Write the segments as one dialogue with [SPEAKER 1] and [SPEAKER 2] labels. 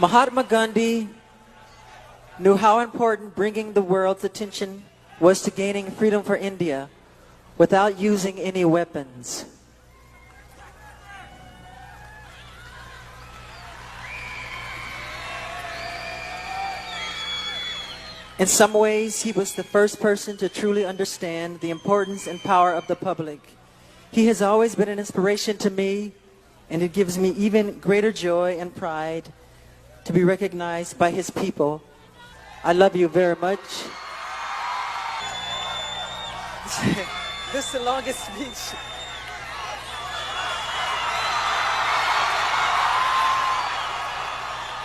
[SPEAKER 1] Mahatma Gandhi knew how important bringing the world's attention was to gaining freedom for India without using any weapons. In some ways, he was the first person to truly understand the importance and power of the public. He has always been an inspiration to me, and it gives me even greater joy and pride to be recognized by his people. I love you very much. this is the longest speech.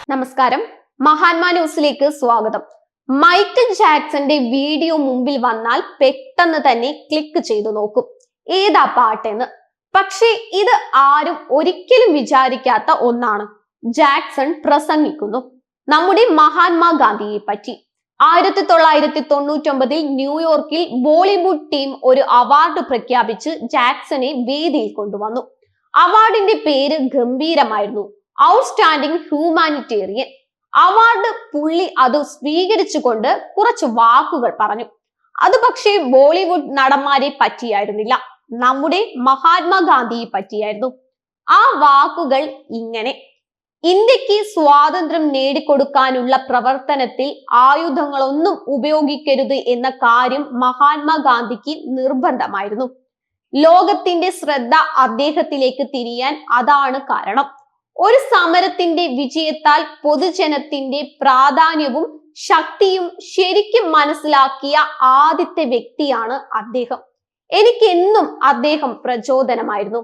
[SPEAKER 2] നമസ്കാരം മഹാന്മാ ന്യൂസിലേക്ക് സ്വാഗതം Michael ജാക്സന്റെ video മുമ്പിൽ വന്നാൽ പെട്ടെന്ന് തന്നെ click ചെയ്തു നോക്കും ഏതാ പാട്ടെന്ന് പക്ഷേ ഇത് ആരും ഒരിക്കലും വിചാരിക്കാത്ത ഒന്നാണ് ജാക്സൺ പ്രസംഗിക്കുന്നു. നമ്മുടെ മഹാത്മാഗാന്ധിയെ പറ്റി ആയിരത്തി തൊള്ളായിരത്തി തൊണ്ണൂറ്റൊമ്പതിൽ ന്യൂയോർക്കിൽ ബോളിവുഡ് ടീം ഒരു അവാർഡ് പ്രഖ്യാപിച്ച് ജാക്സനെ വേദിയിൽ കൊണ്ടുവന്നു. അവാർഡിന്റെ പേര് ഗംഭീരമായിരുന്നു. Outstanding humanitarian. അവാർഡ് പുള്ളി അത് സ്വീകരിച്ചുകൊണ്ട് കുറച്ച് വാക്കുകൾ പറഞ്ഞു. അത് പക്ഷേ ബോളിവുഡ് നടന്മാരെ പറ്റിയായിരുന്നില്ല. നമ്മുടെ മഹാത്മാഗാന്ധിയെ പറ്റിയായിരുന്നു. ആ വാക്കുകൾ ഇങ്ങനെ. ഇന്ത്യയ്ക്ക് സ്വാതന്ത്ര്യം നേടിക്കൊടുക്കാനുള്ള പ്രവർത്തനത്തിൽ ആയുധങ്ങളൊന്നും ഉപയോഗിക്കരുത് എന്ന കാര്യം മഹാത്മാഗാന്ധിക്ക് നിർബന്ധമായിരുന്നു. ലോകത്തിന്റെ ശ്രദ്ധ അദ്ദേഹത്തിലേക്ക് തിരിയാൻ അതാണ് കാരണം. ഒരു സമരത്തിന്റെ വിജയത്താൽ പൊതുജനത്തിന്റെ പ്രാധാന്യവും ശക്തിയും ശരിക്കും മനസ്സിലാക്കിയ ആദ്യത്തെ വ്യക്തിയാണ് അദ്ദേഹം. എനിക്കെന്നും അദ്ദേഹം പ്രചോദനമായിരുന്നു.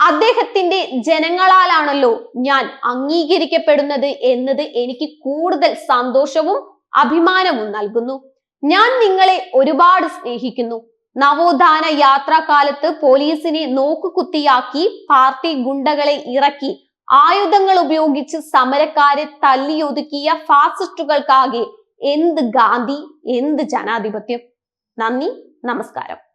[SPEAKER 2] അദ്ദേഹത്തിന്റെ ജനങ്ങളാലാണല്ലോ ഞാൻ അംഗീകരിക്കപ്പെടുന്നത് എന്നത് എനിക്ക് കൂടുതൽ സന്തോഷവും അഭിമാനവും നൽകുന്നു. ഞാൻ നിങ്ങളെ ഒരുപാട് സ്നേഹിക്കുന്നു. നവോത്ഥാന യാത്രാകാലത്ത് പോലീസിനെ നോക്കുകുത്തിയാക്കി പാർട്ടി ഗുണ്ടകളെ ഇറക്കി ആയുധങ്ങൾ ഉപയോഗിച്ച് സമരക്കാരെ തല്ലിയൊതുക്കിയ ഫാസിസ്റ്റുകൾക്കാകെ എന്ത് ഗാന്ധി എന്ത് ജനാധിപത്യം. നന്ദി നമസ്കാരം.